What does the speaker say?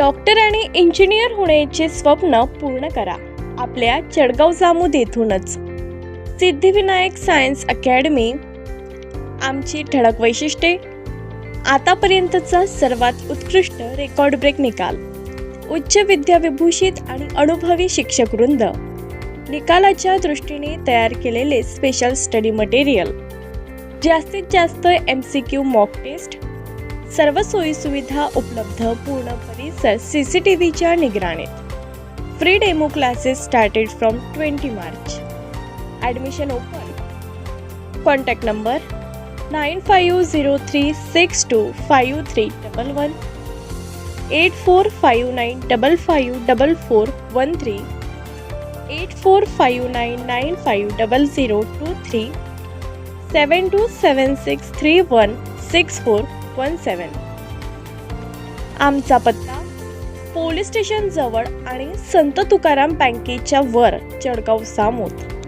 Doctor आणि engineer होण्याचे स्वप्न पूर्ण करा. आपल्या चडगाव जामूद येथूनच. Siddhivinayak science academy. आमची ठळक वैशिष्ट्ये. आतापर्यंतचा सर्वात उत्कृष्ट रेकॉर्ड ब्रेक निकाल. उच्च विद्याविभूषित आणि अनुभवी शिक्षक वृंद निकालाच्या दृष्टीने तयार केलेले स्पेशल स्टडी मटेरियल जास्तीत जास्त M C Q mock test सर्व सोयीसुविधा उपलब्ध पूर्ण परिसर सी सी टी व्हीच्या निगराणीत. Free demo classes started from twenty March admission open contact number nine five zero three six two five three double one eight four five nine double five double four one three eight four five nine nine five double zero two three seven two seven six three one six four one seven आमचा पत्ता police station जवळ आणि संत तुकाराम बँकेच्या वर चडगाव सामोत